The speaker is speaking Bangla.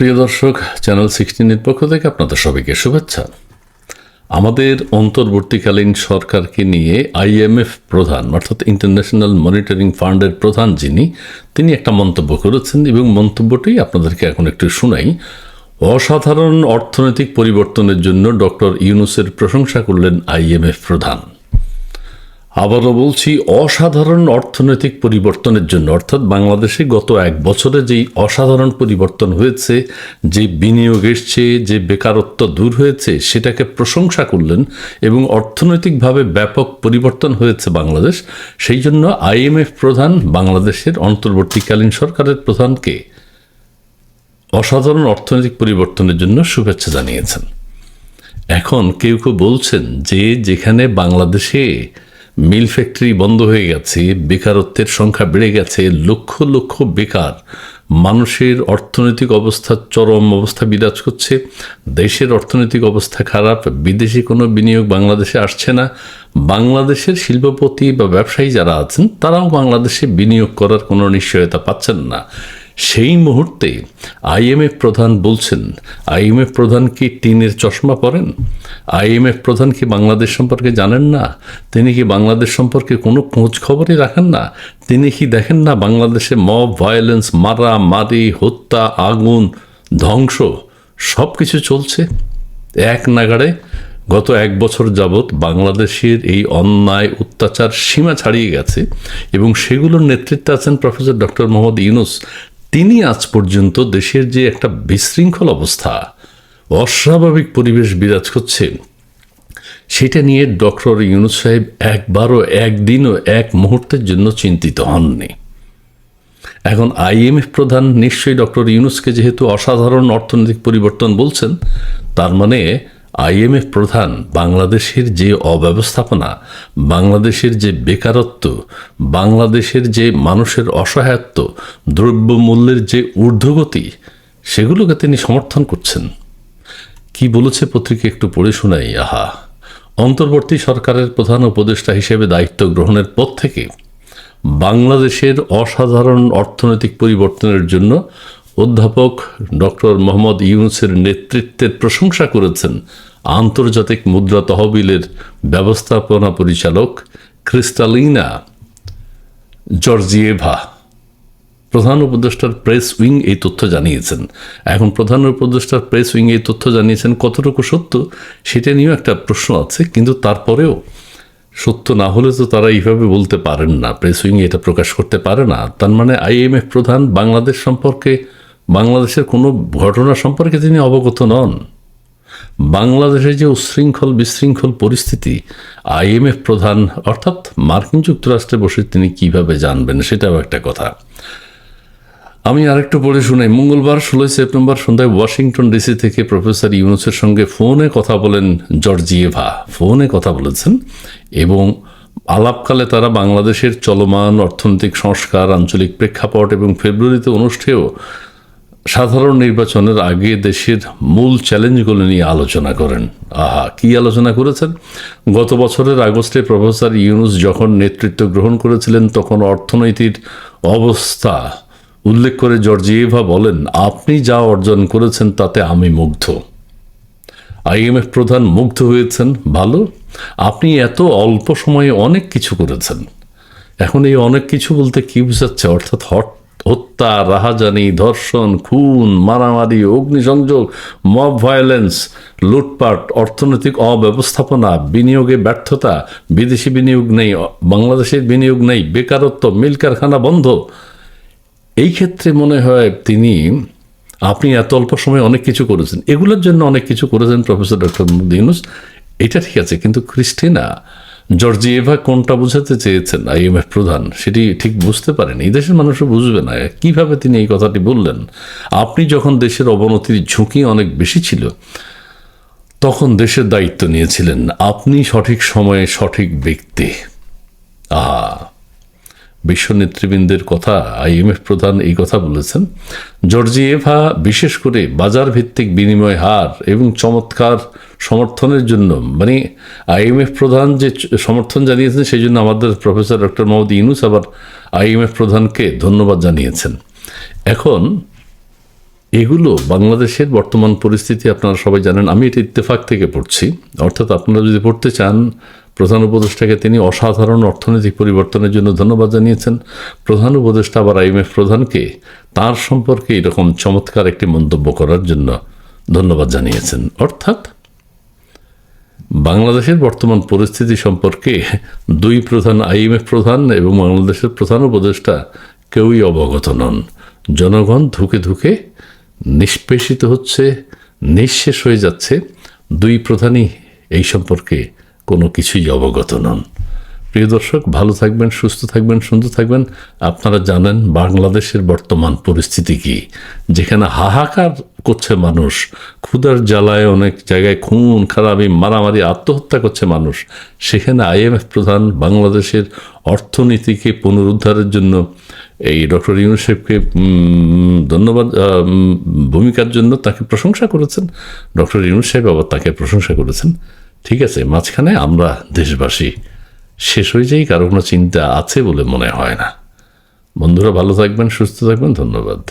প্রিয় দর্শক চ্যানেল সিক্সটিনের পক্ষ থেকে আপনাদের সবাইকে শুভেচ্ছা। আমাদের অন্তর্বর্তীকালীন সরকারকে নিয়ে আইএমএফ প্রধান, অর্থাৎ ইন্টারন্যাশনাল মনিটরিং ফান্ডের প্রধান যিনি, তিনি একটা মন্তব্য করেছেন এবং মন্তব্যটি আপনাদেরকে এখন একটু শোনাই। অসাধারণ অর্থনৈতিক পরিবর্তনের জন্য ডক্টর ইউনুসের প্রশংসা করলেন আইএমএফ প্রধান। আবারও বলছি, অসাধারণ অর্থনৈতিক পরিবর্তনের জন্য, অর্থাৎ বাংলাদেশে গত এক বছরে যেই অসাধারণ পরিবর্তন হয়েছে, যে বিনিয়োগ এসছে, যে বেকারত্ব দূর হয়েছে, সেটাকে প্রশংসা করলেন এবং অর্থনৈতিকভাবে ব্যাপক পরিবর্তন হয়েছে বাংলাদেশ, সেই জন্য আইএমএফ প্রধান, বাংলাদেশের অন্তর্বর্তীকালীন সরকারের প্রধানকে অসাধারণ অর্থনৈতিক পরিবর্তনের জন্য শুভেচ্ছা জানিয়েছেন। এখন কেউ কেউ বলছেন যে যেখানে বাংলাদেশে মিল ফ্যাক্টরি বন্ধ হয়ে গেছে, বেকারত্বের সংখ্যা বেড়ে গেছে, লক্ষ লক্ষ বেকার। মানুষের অর্থনৈতিক অবস্থা চরম অবস্থা বিরাজ করছে। দেশের অর্থনৈতিক অবস্থা খারাপ, বিদেশি কোনো বিনিয়োগ বাংলাদেশে আসছে না। বাংলাদেশের শিল্পপতি বা ব্যবসায়ী যারা আছেন, তারাও বাংলাদেশে বিনিয়োগ করার কোনো নিশ্চয়তা পাচ্ছেন না। সেই মুহূর্তে আইএমএফ প্রধান বলছেন আইএমএফ প্রধান কি টিনের চশমা পরেন? আইএমএফ প্রধান কি বাংলাদেশ সম্পর্কে জানেন না? তিনি কি বাংলাদেশ সম্পর্কে কোনো খোঁজ খবরই রাখেন না? তিনি কি দেখেন না বাংলাদেশে মব, ভায়োলেন্স মারা মারি হত্যা, আগুন, ধ্বংস সব কিছু চলছে? এক নাগাড়ে গত এক বছর যাবৎ বাংলাদেশের এই অন্যায় অত্যাচার সীমা ছাড়িয়ে গেছে এবং সেগুলোর নেতৃত্বে আছেন প্রফেসর ডক্টর মোহাম্মদ ইউনুস। তিনি আজ পর্যন্ত দেশের যে একটা বিশৃঙ্খল অবস্থা, অস্বাভাবিক পরিবেশ বিরাজ করছে, সেটা নিয়ে ডক্টর ইউনুস সাহেব একবারও একদিনও এক মুহূর্তের জন্য চিন্তিত হননি। এখন আইএমএফ প্রধান নিশ্চয়ই ডক্টর ইউনুসকে যেহেতু অসাধারণ অর্থনৈতিক পরিবর্তন বলছেন, তার মানে আইএমএফ প্রধান বাংলাদেশের যে অব্যবস্থাপনা, বাংলাদেশের যে বেকারত্ব, বাংলাদেশের যে মানুষের অসহায়ত্ব, দ্রব্যমূল্যের যে ঊর্ধ্বগতি, সেগুলোকে তিনি সমর্থন করছেন। কি বলেছে পত্রিকা একটু পড়ে শোনাই, আহা। অন্তর্বর্তী সরকারের প্রধান উপদেষ্টা হিসেবে দায়িত্ব গ্রহণের পর থেকে বাংলাদেশের অসাধারণ অর্থনৈতিক পরিবর্তনের জন্য অধ্যাপক ডক্টর মোহাম্মদ ইউনুসের নেতৃত্বের প্রশংসা করেছেন আন্তর্জাতিক মুদ্রা তহবিলের ব্যবস্থাপনা পরিচালক ক্রিস্টালিনা জর্জিয়েভা। প্রধান উপদেষ্টার প্রেস উইং এই তথ্য জানিয়েছেন। এখন প্রধান উপদেষ্টার প্রেস উইং এই তথ্য জানিয়েছেন, কতটুকু সত্য সেটা নিয়েও একটা প্রশ্ন আছে, কিন্তু তারপরেও সত্য না হলে তো তারা এইভাবে বলতে পারেন না। প্রেস উইং এটা প্রকাশ করতে পারে না। তার মানে আইএমএফ প্রধান বাংলাদেশ সম্পর্কে বাংলাদেশের কোনো ঘটনা সম্পর্কে তিনি অবগত নন। বাংলাদেশে যে উশৃঙ্খল বিশৃঙ্খল পরিস্থিতি, আইএমএফ প্রধান অর্থাৎ মার্কিন যুক্তরাষ্ট্রে বসে তিনি কীভাবে জানবেন সেটাও একটা কথা। আমি আরেকটু পড়ে শুনাই। মঙ্গলবার ষোলোই সেপ্টেম্বর সন্ধ্যায় ওয়াশিংটন ডিসি থেকে প্রফেসর ইউনুসের সঙ্গে ফোনে কথা বলেন জর্জিয়েভা। ফোনে কথা বলেছেন এবং আলাপকালে তারা বাংলাদেশের চলমান অর্থনৈতিক সংস্কার, আঞ্চলিক প্রেক্ষাপট এবং ফেব্রুয়ারিতে অনুষ্ঠেয় সাধারণ নির্বাচনের আগে দেশের মূল চ্যালেঞ্জগুলো নিয়ে আলোচনা করেন। আহা, কি আলোচনা করেছেন? গত বছরের আগস্টে প্রফেসর ইউনুস যখন নেতৃত্ব গ্রহণ করেছিলেন, তখন অর্থনীতির অবস্থা উল্লেখ করে জর্জিয়েভা বলেন, আপনি যা অর্জন করেছেন, তাতে আমি মুগ্ধ। আইএমএফ প্রধান মুগ্ধ হয়েছেন, ভালো। আপনি এত অল্প সময়ে অনেক কিছু করেছেন। এখন এই অনেক কিছু বলতে কি বোঝাচ্ছে? অর্থাৎ হট হত্যা, রাহাজানি, ধর্ষণ, খুন, মারামারি, অগ্নিসংযোগ, মব ভায়োলেন্স, লুটপাট, অর্থনৈতিক অব্যবস্থাপনা, বিনিয়োগে ব্যর্থতা, বিদেশি বিনিয়োগ নেই, বাংলাদেশের বিনিয়োগ নেই, বেকারত্ব, মিল কারখানা বন্ধ। এই ক্ষেত্রে মনে হয় তিনি, আপনি এত অল্প সময়ে অনেক কিছু করেছেন। এগুলোর জন্য অনেক কিছু করেছেন প্রফেসর ডক্টর ইউনুস। এটা ঠিক আছে, কিন্তু ক্রিস্টিনা জর্জিয়েভা কোনটা বোঝাতে চেয়েছেন? আইএমএফ প্রধান, সেটি ঠিক বুঝতে পারেনি। এই দেশের মানুষও বুঝবে না। কীভাবে তিনি এই কথাটি বললেন? আপনি যখন দেশের অবনতির ঝুঁকি অনেক বেশি ছিল, তখন দেশের দায়িত্ব নিয়েছিলেন। আপনি সঠিক সময়ে সঠিক ব্যক্তি। আহা বিশ্ব নেতৃবৃন্দের কথা আইএমএফ প্রধান এই কথা বলেছেন। জর্জিয়েভা বিশেষ করে বাজার ভিত্তিক বিনিময় হার এবং চমৎকার সমর্থনের জন্য মানে আইএমএফ প্রধান যে সমর্থন জানিয়েছেন সেই জন্য আমাদের প্রফেসর ডক্টর মোহাম্মদ ইউনুস আবার আইএমএফ প্রধানকে ধন্যবাদ জানিয়েছেন। এখন এগুলো বাংলাদেশের বর্তমান পরিস্থিতি আপনারা সবাই জানেন, আমি এটা ইত্তেফাক থেকে পড়ছি। অর্থাৎ আপনারা যদি পড়তে চান প্রধান উপদেষ্টাকে তিনি অসাধারণ অর্থনৈতিক পরিবর্তনের জন্য ধন্যবাদ জানিয়েছেন। প্রধান উপদেষ্টা আবার আইএমএফ প্রধানকে তার সম্পর্কে এরকম চমৎকার একটি মন্তব্য করার জন্য ধন্যবাদ জানিয়েছেন। অর্থাৎ বাংলাদেশের বর্তমান পরিস্থিতি সম্পর্কে দুই প্রধান, আইএমএফ প্রধান এবং বাংলাদেশের প্রধান উপদেষ্টা কেউই অবগত নন। জনগণ ধুকে ধুকে নিষ্পেষিত হচ্ছে, নিঃশেষ হয়ে যাচ্ছে। দুই প্রধানই এই সম্পর্কে কোনো কিছুই অবগত নন। প্রিয় দর্শক, ভালো থাকবেন, সুস্থ থাকবেন, সুন্দর থাকবেন। আপনারা জানেন বাংলাদেশের বর্তমান পরিস্থিতি কি। যেখানে হাহাকার করছে মানুষ, ক্ষুধার জ্বালায় অনেক জায়গায় খুন, খারাপি, মারামারি, আত্মহত্যা করছে মানুষ। সেখানে আইএমএফ প্রধান বাংলাদেশের অর্থনীতিকে পুনরুদ্ধারের জন্য এই ডক্টর ইউনুসেফকে ধন্যবাদ ভূমিকার জন্য তাকে প্রশংসা করেছেন। ডক্টর ইউনুসেফ আবার তাকে প্রশংসা করেছেন। ঠিক আছে, মাঝখানে আমরা দেশবাসী শেষ হয়ে যাই, কারও কোনো চিন্তা আছে বলে মনে হয় না। বন্ধুরা, ভালো থাকবেন, সুস্থ থাকবেন, ধন্যবাদ।